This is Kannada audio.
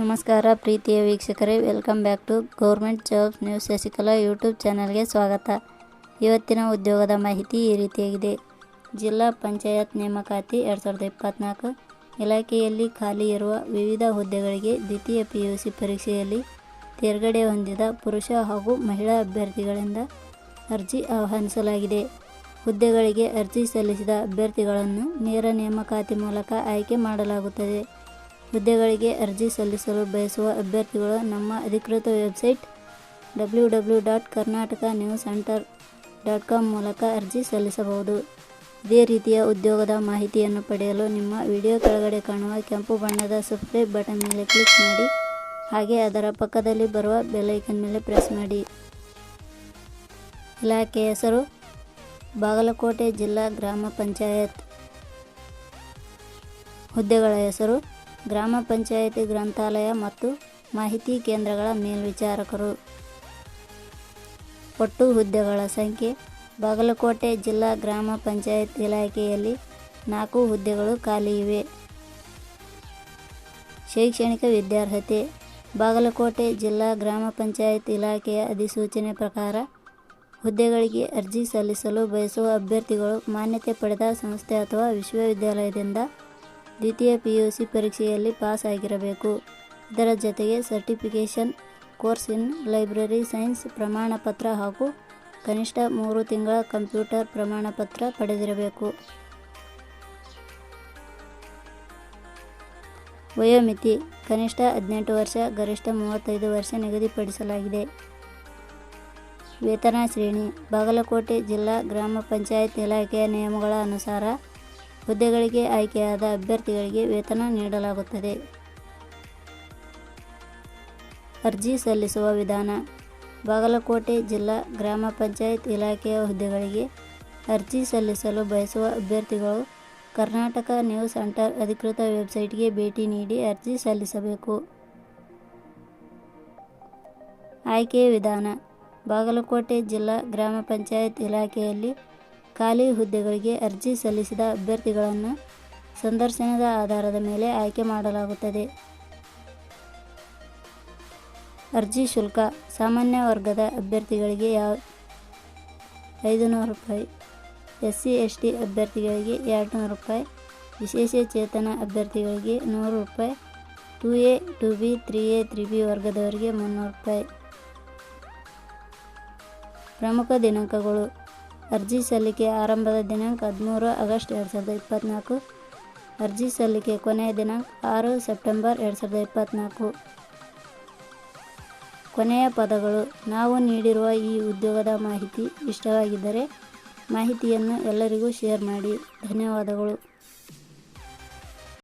ನಮಸ್ಕಾರ ಪ್ರೀತಿಯ ವೀಕ್ಷಕರೇ, welcome back to government jobs news Shashikala YouTube ಚಾನಲ್ಗೆ ಸ್ವಾಗತ. ಇವತ್ತಿನ ಉದ್ಯೋಗದ ಮಾಹಿತಿ ಈ ರೀತಿಯಾಗಿದೆ. ಜಿಲ್ಲಾ ಪಂಚಾಯತ್ ನೇಮಕಾತಿ ಎರಡು ಸಾವಿರದ ಇಪ್ಪತ್ತ್ನಾಲ್ಕು ಇಲಾಖೆಯಲ್ಲಿ ಖಾಲಿ ಇರುವ ವಿವಿಧ ಹುದ್ದೆಗಳಿಗೆ ದ್ವಿತೀಯ ಪಿ ಯು ಸಿ ಪರೀಕ್ಷೆಯಲ್ಲಿ ತೇರ್ಗಡೆ ಹೊಂದಿದ ಪುರುಷ ಹಾಗೂ ಮಹಿಳಾ ಅಭ್ಯರ್ಥಿಗಳಿಂದ ಅರ್ಜಿ ಆಹ್ವಾನಿಸಲಾಗಿದೆ. ಹುದ್ದೆಗಳಿಗೆ ಅರ್ಜಿ ಸಲ್ಲಿಸಿದ ಅಭ್ಯರ್ಥಿಗಳನ್ನು ನೇರ ನೇಮಕಾತಿ ಮೂಲಕ ಆಯ್ಕೆ ಮಾಡಲಾಗುತ್ತದೆ. ಹುದ್ದೆಗಳಿಗೆ ಅರ್ಜಿ ಸಲ್ಲಿಸಲು ಬಯಸುವ ಅಭ್ಯರ್ಥಿಗಳು ನಮ್ಮ ಅಧಿಕೃತ website W W dot Karnataka news centre dot com ಮೂಲಕ ಅರ್ಜಿ ಸಲ್ಲಿಸಬಹುದು. ಇದೇ ರೀತಿಯ ಉದ್ಯೋಗದ ಮಾಹಿತಿಯನ್ನು ಪಡೆಯಲು ನಿಮ್ಮ ವಿಡಿಯೋ ಕೆಳಗಡೆ ಕಾಣುವ ಕೆಂಪು ಬಣ್ಣದ ಸಬ್ಸ್ಕ್ರೈಬ್ ಬಟನ್ ಮೇಲೆ ಕ್ಲಿಕ್ ಮಾಡಿ, ಹಾಗೆ ಅದರ ಪಕ್ಕದಲ್ಲಿ ಬರುವ ಬೆಲ್ಲೈಕನ್ ಮೇಲೆ ಪ್ರೆಸ್ ಮಾಡಿ. ಇಲಾಖೆ ಹೆಸರು ಬಾಗಲಕೋಟೆ ಜಿಲ್ಲಾ ಗ್ರಾಮ ಪಂಚಾಯತ್ ಹುದ್ದೆಗಳ ಹೆಸರು, ಗ್ರಾಮ ಪಂಚಾಯಿತಿ ಗ್ರಂಥಾಲಯ ಮತ್ತು ಮಾಹಿತಿ ಕೇಂದ್ರಗಳ ಮೇಲ್ವಿಚಾರಕರು. ಒಟ್ಟು ಹುದ್ದೆಗಳ ಸಂಖ್ಯೆ, ಬಾಗಲಕೋಟೆ ಜಿಲ್ಲಾ ಗ್ರಾಮ ಪಂಚಾಯತ್ ಇಲಾಖೆಯಲ್ಲಿ ನಾಲ್ಕು ಹುದ್ದೆಗಳು ಖಾಲಿ ಇವೆ. ಶೈಕ್ಷಣಿಕ ವಿದ್ಯಾರ್ಹತೆ, ಬಾಗಲಕೋಟೆ ಜಿಲ್ಲಾ ಗ್ರಾಮ ಪಂಚಾಯತ್ ಇಲಾಖೆಯ ಅಧಿಸೂಚನೆ ಪ್ರಕಾರ ಹುದ್ದೆಗಳಿಗೆ ಅರ್ಜಿ ಸಲ್ಲಿಸಲು ಬಯಸುವ ಅಭ್ಯರ್ಥಿಗಳು ಮಾನ್ಯತೆ ಪಡೆದ ಸಂಸ್ಥೆ ಅಥವಾ ವಿಶ್ವವಿದ್ಯಾಲಯದಿಂದ ದ್ವಿತೀಯ ಪಿ ಯು ಸಿ ಪರೀಕ್ಷೆಯಲ್ಲಿ ಪಾಸ್ ಆಗಿರಬೇಕು ಇದರ ಜೊತೆಗೆ certification, course in library science ಪ್ರಮಾಣಪತ್ರ ಹಾಗೂ ಕನಿಷ್ಠ ಮೂರು ತಿಂಗಳ ಕಂಪ್ಯೂಟರ್ ಪ್ರಮಾಣಪತ್ರ ಪಡೆದಿರಬೇಕು. ವಯೋಮಿತಿ, ಕನಿಷ್ಠ ಹದಿನೆಂಟು ವರ್ಷ, ಗರಿಷ್ಠ ಮೂವತ್ತೈದು ವರ್ಷ ನಿಗದಿಪಡಿಸಲಾಗಿದೆ. ವೇತನ ಶ್ರೇಣಿ, ಬಾಗಲಕೋಟೆ ಜಿಲ್ಲಾ ಗ್ರಾಮ ಪಂಚಾಯತ್ ಇಲಾಖೆಯ ನಿಯಮಗಳ ಅನುಸಾರ ಹುದ್ದೆಗಳಿಗೆ ಆಯ್ಕೆಯಾದ ಅಭ್ಯರ್ಥಿಗಳಿಗೆ ವೇತನ ನೀಡಲಾಗುತ್ತದೆ. ಅರ್ಜಿ ಸಲ್ಲಿಸುವ ವಿಧಾನ, ಬಾಗಲಕೋಟೆ ಜಿಲ್ಲಾ ಗ್ರಾಮ ಪಂಚಾಯತ್ ಇಲಾಖೆಯ ಹುದ್ದೆಗಳಿಗೆ ಅರ್ಜಿ ಸಲ್ಲಿಸಲು ಬಯಸುವ ಅಭ್ಯರ್ಥಿಗಳು ಕರ್ನಾಟಕ ನ್ಯೂಸ್ ಸೆಂಟರ್ ಅಧಿಕೃತ ವೆಬ್ಸೈಟ್ಗೆ ಭೇಟಿ ನೀಡಿ ಅರ್ಜಿ ಸಲ್ಲಿಸಬೇಕು. ಆಯ್ಕೆ ವಿಧಾನ ಬಾಗಲಕೋಟೆ ಜಿಲ್ಲಾ ಗ್ರಾಮ ಪಂಚಾಯತ್ ಇಲಾಖೆಯಲ್ಲಿ ಖಾಲಿ ಹುದ್ದೆಗಳಿಗೆ ಅರ್ಜಿ ಸಲ್ಲಿಸಿದ ಅಭ್ಯರ್ಥಿಗಳನ್ನು ಸಂದರ್ಶನದ ಆಧಾರದ ಮೇಲೆ ಆಯ್ಕೆ ಮಾಡಲಾಗುತ್ತದೆ. ಅರ್ಜಿ ಶುಲ್ಕ ಸಾಮಾನ್ಯ ವರ್ಗದ ಅಭ್ಯರ್ಥಿಗಳಿಗೆ ಯಾವ ಐದು ನೂರು ರೂಪಾಯಿ ಎಸ್ ಸಿ ಎಸ್ ಟಿ ಅಭ್ಯರ್ಥಿಗಳಿಗೆ ಎರಡು ನೂರು ರೂಪಾಯಿ, ವಿಶೇಷ ಚೇತನ ಅಭ್ಯರ್ಥಿಗಳಿಗೆ ನೂರು ರೂಪಾಯಿ, two A, two B, three A, three B ವರ್ಗದವರಿಗೆ ಮುನ್ನೂರು ರೂಪಾಯಿ. ಪ್ರಮುಖ ದಿನಾಂಕಗಳು. ಅರ್ಜಿ ಸಲ್ಲಿಕೆ ಆರಂಭದ ದಿನಾಂಕ ಹದಿಮೂರು ಆಗಸ್ಟ್ ಎರಡು ಸಾವಿರದ ಇಪ್ಪತ್ತ್ನಾಲ್ಕು ಅರ್ಜಿ ಸಲ್ಲಿಕೆ ಕೊನೆಯ ದಿನಾಂಕ ಆರು ಸೆಪ್ಟೆಂಬರ್ ಎರಡು ಸಾವಿರದ ಇಪ್ಪತ್ತ್ನಾಲ್ಕು ಕೊನೆಯ ಪದಗಳು. ನಾವು ನೀಡಿರುವ ಈ ಉದ್ಯೋಗದ ಮಾಹಿತಿ ಇಷ್ಟವಾಗಿದ್ದರೆ ಮಾಹಿತಿಯನ್ನು ಎಲ್ಲರಿಗೂ ಶೇರ್ ಮಾಡಿ. ಧನ್ಯವಾದಗಳು.